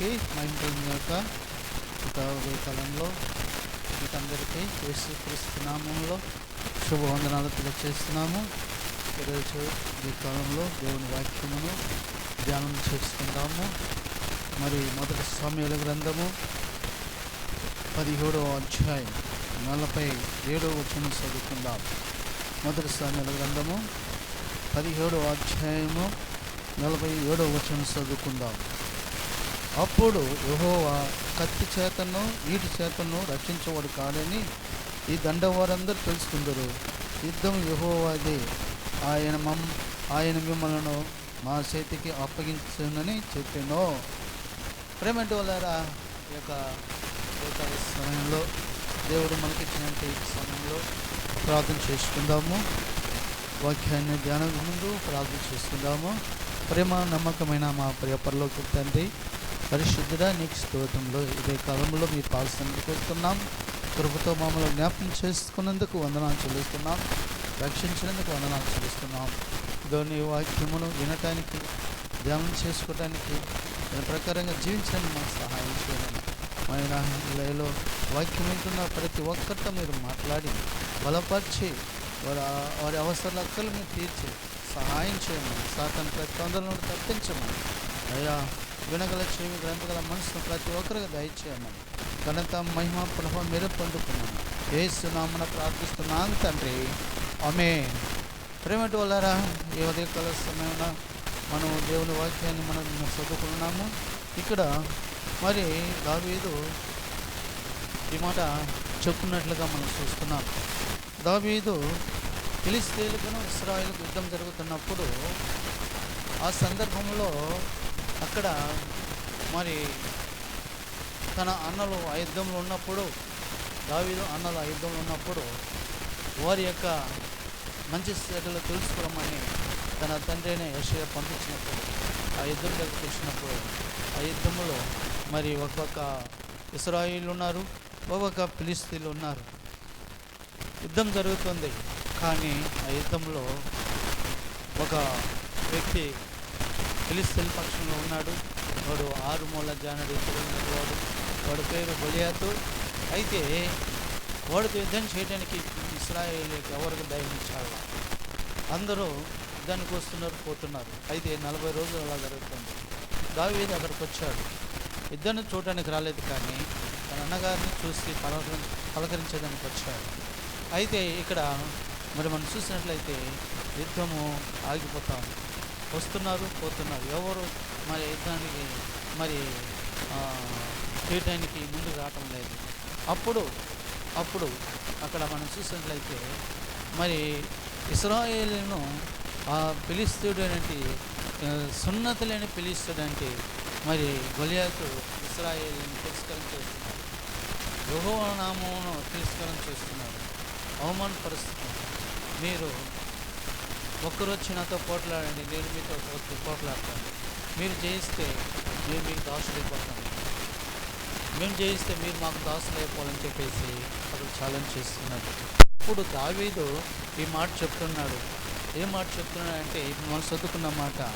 దేవునికి మహిళ యొక్క కాలంలో మీకందరికీ యేసు క్రీస్తు నామంలో శుభవందనాలు తెలియజేస్తున్నాము ఈరోజు ఈ కాలంలో దేవుని వాక్యమును ధ్యానం చేసుకుందాము. మరి మొదటి స్వామ్యుల గ్రంథము పదిహేడవ అధ్యాయం నలభై ఏడవ వచ్చిన చదువుకుందాం. మొదటి స్వామ్యుల గ్రంథము పదిహేడవ అధ్యాయము నలభై ఏడవ వచ్చిన చదువుకుందాం. అప్పుడు యహోవా కత్తి చేతను వీటి చేతను రక్షించవాడు కాదని ఈ దండవారందరూ తెలుసుకుందరు. యుద్ధం యహోవాది. ఆయన మమ్ ఆయన మిమ్మల్ని మా చేతికి అప్పగించునని చెప్పాను. ప్రేమంటి వాళ్ళారా ఈ యొక్క సమయంలో దేవుడు మనకిచ్చినటువంటి ఈ సమయంలో ప్రార్థన చేసుకుందాము. వాక్యాన్ని ధ్యానం ముందు ప్రార్థన చేసుకుందాము. ప్రేమ నమ్మకమైన మా ప్రియపరలోకి తండ్రి పరిశుద్ధుడా నీకు స్తోత్రంలో ఇదే కాలంలో మీ పాల్సన్ని కోరుతున్నాం కృపతో మమ్మల్ని జ్ఞాపకం చేసుకున్నందుకు వందనాలు చెల్లిస్తున్నాం. రక్షించినందుకు వందనాలు చెల్లిస్తున్నాం. దాని వాక్యమును వినటానికి ధ్యానం చేసుకోవడానికి దాని ప్రకారంగా జీవించడానికి మాకు సహాయం చేయాలి ఆయన లయలో వాక్యం వింటున్న ప్రతి ఒక్కరితో మీరు మాట్లాడి బలపరిచి వారి వారి అవసరాల అక్కలు మీరు తీర్చి సహాయం చేయమని. సాతాను ప్రతి తొందరలను తప్పించమని. అయ్యా వినగల చెవి గ్రంథగల మనసును ప్రతి ఒక్కరికి దయచేయమని ఘనత మహిమ ప్రభావం మీరు పొందుకున్నాను ఏసునామన ప్రార్థిస్తున్నాను తండ్రి. ఆమె ప్రేమటి వాళ్ళారా ఈ ఉదయకాల సమయంలో మనం దేవుని వాక్యాన్ని మనం చదువుకున్నాము ఇక్కడ మరి దావీదు ఈ మాట చెప్పుకున్నట్లుగా మనం చూస్తున్నాం. దావీదు ఫిలిస్తీన్లకును ఇస్రాయిల్కు యుద్ధం జరుగుతున్నప్పుడు ఆ సందర్భంలో అక్కడ మరి తన అన్నలు ఆ యుద్ధంలో ఉన్నప్పుడు దావీదు అన్నలు ఆ యుద్ధంలో ఉన్నప్పుడు వారి యొక్క మంచి స్థితిలో తెలుసుకోవడమని తన తండ్రిని యశయ పంపించినప్పుడు ఆ యుద్ధం దగ్గరికి వచ్చినప్పుడు ఆ యుద్ధంలో మరి ఒక్కొక్క ఇస్రాయిల్ ఉన్నారు ఒక్కొక్క ఫిలిస్తీన్లు ఉన్నారు. యుద్ధం జరుగుతుంది కానీ ఆ యుద్ధంలో ఒక వ్యక్తి ఫిలిస్తీన్ పక్షంలో ఉన్నాడు. వాడు ఆరు మూల జానడి వాడు. వాడి పేరు బలియాతు అయితే వాడితో యుద్ధం చేయడానికి ఇస్రాయేలీకి ఎవరికి ధైర్యం ఇచ్చాడు అందరూ యుద్ధానికి వస్తున్నారు పోతున్నారు. అయితే నలభై రోజులు అలా జరుగుతుంది. దావీదు అక్కడికి వచ్చాడు. యుద్ధాన్ని చూడడానికి రాలేదు కానీ తన అన్నగారిని చూసి పలకరి పలకరించడానికి వచ్చాడు. అయితే ఇక్కడ మరి మనం చూసినట్లయితే యుద్ధము ఆగిపోతాం వస్తున్నారు పోతున్నారు. ఎవరు మరి దానికి మరి ఆ, చేయటానికి ముందుకు రావటం లేదు. అప్పుడు అప్పుడు అక్కడ మనం చూసినట్లయితే మరి ఇస్రాయేల్ను ఆ పిలిస్తుడు అనేటి సున్నత లేని పిలిస్తుడంటే మరి గొలియాకు ఇస్రాయేల్ని తిరస్కరణ చేస్తున్నాడు. గృహనామమును నామమును తిరస్కరణ చేస్తున్నాడు. అవమానపరుస్తున్నాడు. మీరు ఒక్కరు నాతో పోట్లాడండి నేను మీతో పో- పోట్లాడతాను. మీరు జయిస్తే మేము మీకు దాసులైపోతాము మేము జయిస్తే మీరు మాకు దాసులైపోవాలని చెప్పేసి అక్కడ ఛాలెంజ్ చేస్తున్నాడు. ఇప్పుడు దావీదు ఈ మాట చెప్తున్నాడు. ఏ మాట చెప్తున్నాడంటే మనం చదువుకున్న మాట.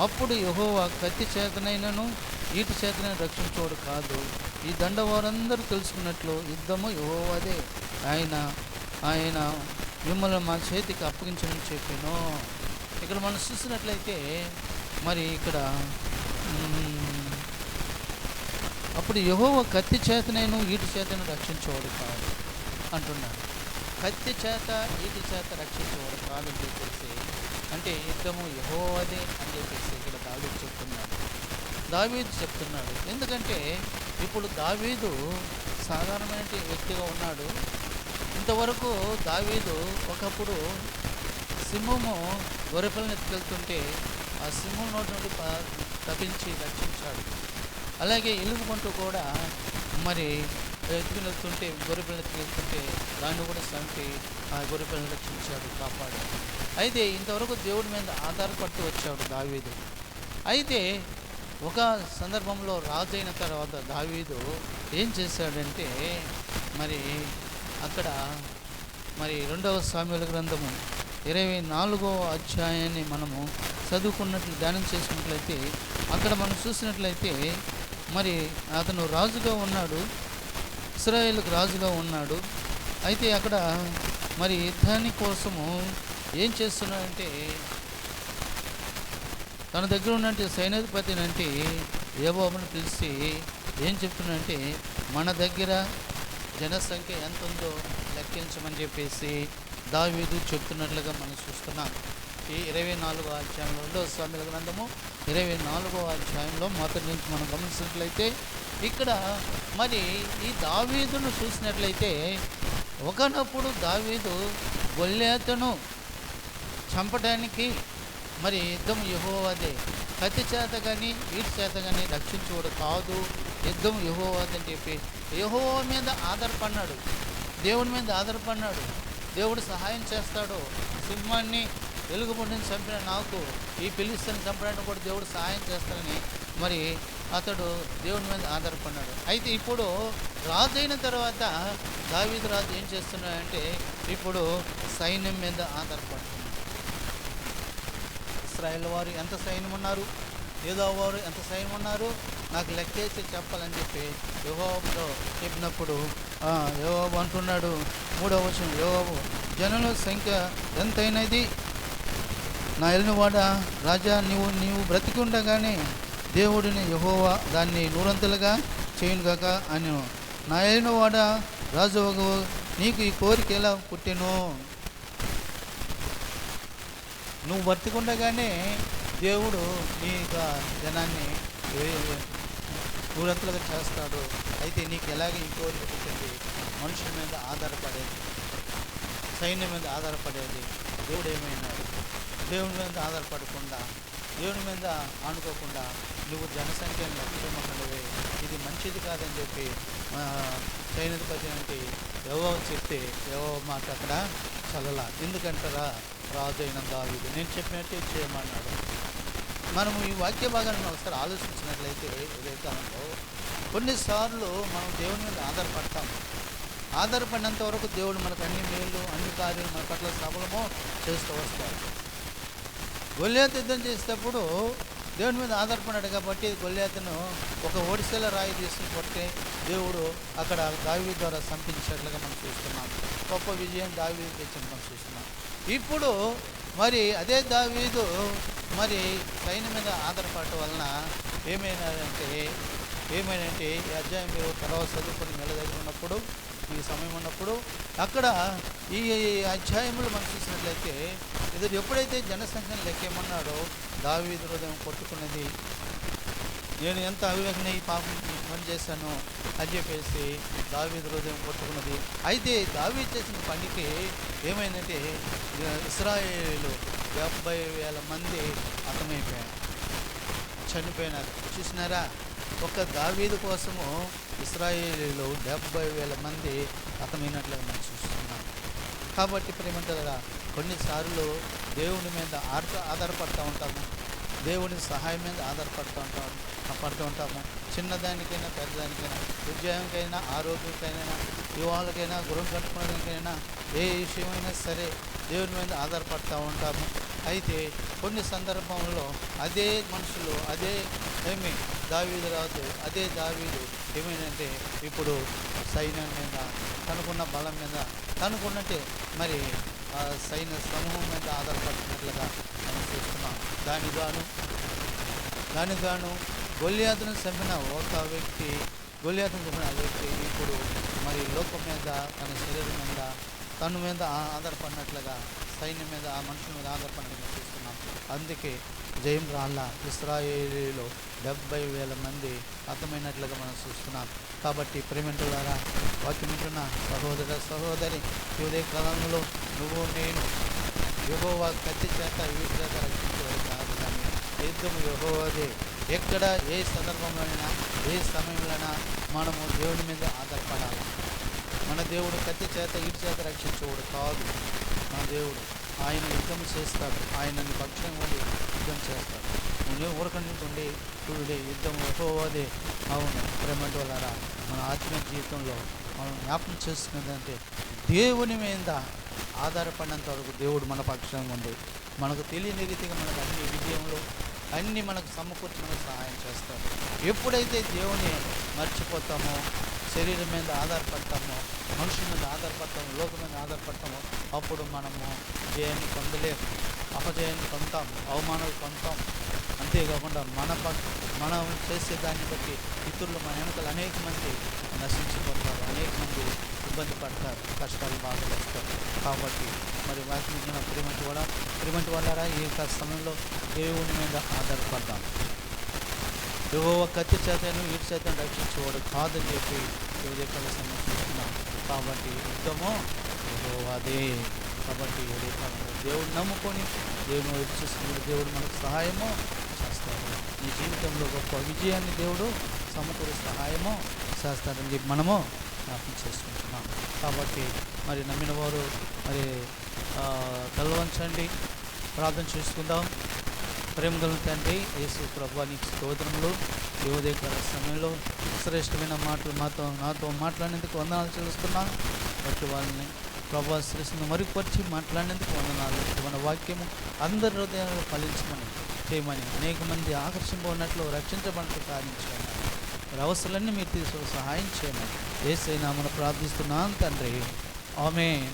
అప్పుడు యహోవా కత్తి చేతనైనను ఈటి చేతనైనా రక్షించోడు కాదు. ఈ దండ వారందరూ తెలుసుకున్నట్లు యుద్ధము యహోవాదే. ఆయన ఆయన మిమ్మల్ని మా చేతికి అప్పగించమని చెప్పాను. ఇక్కడ మనం చూసినట్లయితే మరి ఇక్కడ అప్పుడు యహోవ కత్తి చేతనేను ఈటి చేతను రక్షించేవాడు కాదు అంటున్నాడు. కత్తి చేత ఈటి చేత రక్షించేవాడు కాదని చెప్పేసి అంటే యుద్ధము యహోవదే అని చెప్పేసి ఇక్కడ దావీదు చెప్తున్నాడు. దావీదు చెప్తున్నాడు. ఎందుకంటే ఇప్పుడు దావీదు సాధారణమైన వ్యక్తిగా ఉన్నాడు. ఇంతవరకు దావీదు ఒకప్పుడు సింహము గొర్రెపిల్లని ఎత్తుకెళ్తుంటే ఆ సింహం నోటి నుండి తప్పించి రక్షించాడు. అలాగే ఎలుగుబంటు కూడా మరి ఎత్తుకుని వెళ్తుంటే గొర్రెపిల్లని ఎత్తుకెళ్తుంటే దాన్ని కూడా సంపి ఆ గొర్రెపిల్లని రక్షించాడు కాపాడాడు. అయితే ఇంతవరకు దేవుడి మీద ఆధారపడుతూ వచ్చాడు దావీదు. అయితే ఒక సందర్భంలో రాజు అయిన తర్వాత దావీదు ఏం చేశాడంటే మరి అక్కడ మరి రెండవ సామ్యుల గ్రంథము ఇరవై నాలుగవ అధ్యాయాన్ని మనము చదువుకున్నట్లు ధ్యానం చేసుకున్నట్లయితే అక్కడ మనం చూసినట్లయితే మరి అతను రాజుగా ఉన్నాడు ఇస్రాయేల్కి రాజుగా ఉన్నాడు. అయితే అక్కడ మరి యుద్ధాని కోసము ఏం చేస్తున్నాడంటే తన దగ్గర ఉన్నట్టు సైన్యాధిపతి అంటే ఏబాబుని పిలిచి ఏం చెప్తున్నాడంటే మన దగ్గర జనసంఖ్య ఎంత ఉందో లెక్కించమని చెప్పేసి దావీదు చెప్తున్నట్లుగా మనం చూస్తున్నాం. ఈ ఇరవై నాలుగో అధ్యాయంలో రెండో స్వామిల గ్రంథము ఇరవై నాలుగో అధ్యాయంలో మొదటి నుంచి మనం గమనించినట్లయితే ఇక్కడ మరి ఈ దావీదును చూసినట్లయితే ఒకనప్పుడు దావీదు గొల్లేతను చంపడానికి మరి యుద్ధం యహోవాదే కత్తి చేత కానీ వీటి చేత కానీ రక్షించుకోడు కాదు. యుద్ధం యహోవాది చెప్పి యహో మీద ఆధారపడినాడు. దేవుని మీద ఆధారపడినాడు. దేవుడు సహాయం చేస్తాడు. సింహాన్ని వెలుగుబడిని చంపిన నాకు ఈ పిలిస్తని చంపడానికి కూడా దేవుడు సహాయం చేస్తాడని మరి అతడు దేవుని మీద ఆధారపడినాడు. అయితే ఇప్పుడు రాజు అయిన తర్వాత దావీదు రాజు ఏం చేస్తున్నాడంటే ఇప్పుడు సైన్యం మీద ఆధారపడుతున్నాడు. ఇస్రాయేల్ వారు ఎంత సైన్యం ఉన్నారు? ఏదో వారు ఎంత సైన్యం ఉన్నారు? నాకు లెక్కేసి చెప్పాలని చెప్పి యువోబుతో చెప్పినప్పుడు యువోబు అంటున్నాడు మూడవ వచనం యువోబు జనుల సంఖ్య ఎంతైనది? నా ఎలినవాడ రాజా నీవు నీవు బ్రతికి ఉండగానే దేవుడిని యహోవా దాన్ని నూరంతలుగా చేయునుగాక అని నా ఎలినవాడ రాజు నీకు ఈ కోరిక ఎలా పుట్టెను? నువ్వు బ్రతికుండగానే దేవుడు నీ యొక్క జనాన్ని ఏ- చేస్తాడు. అయితే నీకు ఎలాగ ఇంకోటి పుట్టింది? మనుషుల మీద ఆధారపడేది. సైన్యం మీద ఆధారపడేది. దేవుడు ఏమైనాడు? దేవుని మీద ఆధారపడకుండా దేవుని మీద ఆనుకోకుండా నువ్వు జనసంఖ్యను లక్ష్యమక్కడవే ఇది మంచిది కాదని చెప్పి ఆ, అంటే ఎవో చెప్తే ఎవో మాట అక్కడ చల్లలా. ఎందుకంటారా? రాజు అయిన దావీదు. నేను చెప్పినట్టే చేయమన్నాడు. మనము ఈ వాక్య భాగాన్ని ఒకసారి ఆలోచించినట్లయితే ఉదయకాలంలో కొన్నిసార్లు మనం దేవుని మీద ఆధారపడతాం. ఆధారపడినంత వరకు దేవుడు మనకు అన్ని మేలు అన్ని కార్యాలు మన పట్ల సఫలమో చేస్తూ వస్తాడు. గొల్లేత యుద్ధం చేసేటప్పుడు దేవుని మీద ఆధారపడ్డాడు కాబట్టి గొల్లేతను ఒక ఒడిశల రాయి తీసుకుని కొట్టే దేవుడు అక్కడ దావి ద్వారా సంపించినట్లుగా మనం చూస్తున్నాం. గొప్ప విజయం దావి తెచ్చిన మనం చూస్తున్నాం. ఇప్పుడు మరి అదే దావీదు మరి సైన్యం మీద ఆధారపడటం వలన ఏమైనాదంటే ఏమైనంటే ఈ అధ్యాయం మీరు తర్వాత చదువుకొని నెల దగ్గర ఉన్నప్పుడు ఈ సమయం ఉన్నప్పుడు అక్కడ ఈ అధ్యాయములు మనం చూసినట్లయితే ఇది ఎప్పుడైతే జనసంఖ్యను లెక్కేమన్నాడో దావీదు హృదయం కొట్టుకున్నది నేను ఎంత అవివేకన ఈ పాపం పని చేశాను అని చెప్పేసి దావీదు హృదయం కొట్టుకున్నది. అయితే దావీ చేసిన పనికి ఏమైందంటే ఇస్రాయేలు డెబ్బై వేల మంది హతమైపోయారు. చనిపోయినారు. చూసినారా? ఒక దావీదు కోసము ఇస్రాయేలీలు డెబ్బై వేల మంది హతమైనట్లుగా మనం చూస్తున్నాం. కాబట్టి ప్రేమంటారా కొన్నిసార్లు దేవుని మీద ఆధారపడతా ఆధారపడుతూ ఉంటాము. దేవుని సహాయం మీద ఆధారపడుతూ ఉంటాము. పడుతూ ఉంటాము. చిన్నదానికైనా పెద్దదానికైనా ఉద్యోగంకైనా ఆరోగ్యంకైనా యువాలకైనా గృహం కట్టుకోవడానికైనా ఏ విషయమైనా సరే దేవుని మీద ఆధారపడుతూ ఉంటాము. అయితే కొన్ని సందర్భంలో అదే మనుషులు అదే ఏమి దావీదు రాదు అదే దావీదు ఏమైందంటే ఇప్పుడు సైన్యం మీద తనకున్న బలం మీద తనకున్నట్టే మరి సైన్య సమూహం మీద ఆధారపడుతున్నట్లుగా మనం చూస్తున్నాం. దానికి గాను దానికి గాను గొల్లియాతను చంపిన ఒక వ్యక్తి గొల్లియాతను చంపిన వ్యక్తి ఇప్పుడు మరి లోకం మీద తన శరీరం మీద తన మీద ఆధారపడినట్లుగా సైన్యం మీద ఆ మనుషుల మీద ఆధారపడినట్లు చూస్తున్నాం. అందుకే జయం రాళ్ళ ఇస్రాయేలీలో డెబ్బై వేల మంది హతమైనట్లుగా మనం చూస్తున్నాం. కాబట్టి ప్రేమింటులారా వాక్యమింటున్న సహోదర సహోదరి ఈ ఉదయ కాలంలో నువ్వు నేను యుగోవా కత్తి చేత వీటి చేత యుద్ధము యహోవదే ఎక్కడ ఏ సందర్భంలోనైనా ఏ సమయంలోనైనా మనము దేవుని మీద ఆధారపడాలి. మన దేవుడు కత్తి చేత ఇటు చేత రక్షించేవాడు కాదు మన దేవుడు. ఆయన యుద్ధం చేస్తాడు. ఆయనని పక్షం ఉండి యుద్ధం చేస్తాడు. నువ్వు ఊరకండి చూడే యుద్ధం యహోవాదే అవును ప్రేమంటి వాళ్ళారా మన ఆత్మీయ జీవితంలో మనం జ్ఞాపకం చేసుకున్నదంటే దేవుని మీద ఆధారపడినంత వరకు దేవుడు మన పక్షంగా ఉంది మనకు తెలియని రీతిగా మనకు అన్ని విజయంలో అన్నీ మనకు సమకూర్చడం సహాయం చేస్తాడు. ఎప్పుడైతే దేవుని మర్చిపోతామో శరీరం మీద ఆధారపడతామో మనుషుల మీద ఆధారపడతామో లోకం మీద ఆధారపడతామో అప్పుడు మనము జయాన్ని పొందలేము. అపజయాన్ని పొందుతాం అవమానాలు పొందుతాం అంతేకాకుండా మన ప- మనం చేసే దాన్ని బట్టి ఇతరులు మన వెనకలు అనేక మంది నశించిపోతారు అనేక మంది ఇబ్బంది పడతారు. కష్టాలు బాగా వస్తారు కాబట్టి మరి వాటిని ప్రిమెంట్ కూడా ప్రిమెంట్ వాళ్ళారా ఏ సమయంలో దేవుని మీద ఆధారపడ్డాం యెహోవా కత్తి చేతను వీటి చేతను రక్షించేవాడు కాదని చెప్పి ఏదైతే సమయం చూస్తున్నాం కాబట్టి ఏదో అదే కాబట్టి ఏదైతే దేవుడు నమ్ముకొని దేవుని వైపు దేవుడు మనకు సహాయమో చేస్తాడు. ఈ జీవితంలో గొప్ప విజయాన్ని దేవుడు సమకూరు సహాయమో చేస్తాడని చెప్పి మనము జ్ఞాపకం చేసుకుంటున్నాం. కాబట్టి మరి నమ్మిన వారు మరి తలవంచండి ప్రార్థన చేసుకుందాం. ప్రేమ గల తండ్రి యేసు ప్రభా నీకు స్తోత్రములు. ఈ సమయంలో శ్రేష్టమైన మాటలు మాతో నాతో మాట్లాడేందుకు వందనాలు చేస్తున్నాను బట్టి వాళ్ళని ప్రభా శ్రేష్ఠను మరుగుపరిచి మాట్లాడేందుకు వందనాలు. మన వాక్యము అందరి హృదయాలు ఫలించమని చేయమని అనేక మంది ఆకర్షింపబడినట్లు ఉన్నట్లు కార్యం చేయండి మరి అవసరాలన్నీ మీరు తీసుకు సహాయం చేయమని. ఏసైనా మనం ప్రార్థిస్తున్నాను తండ్రి. ఆమె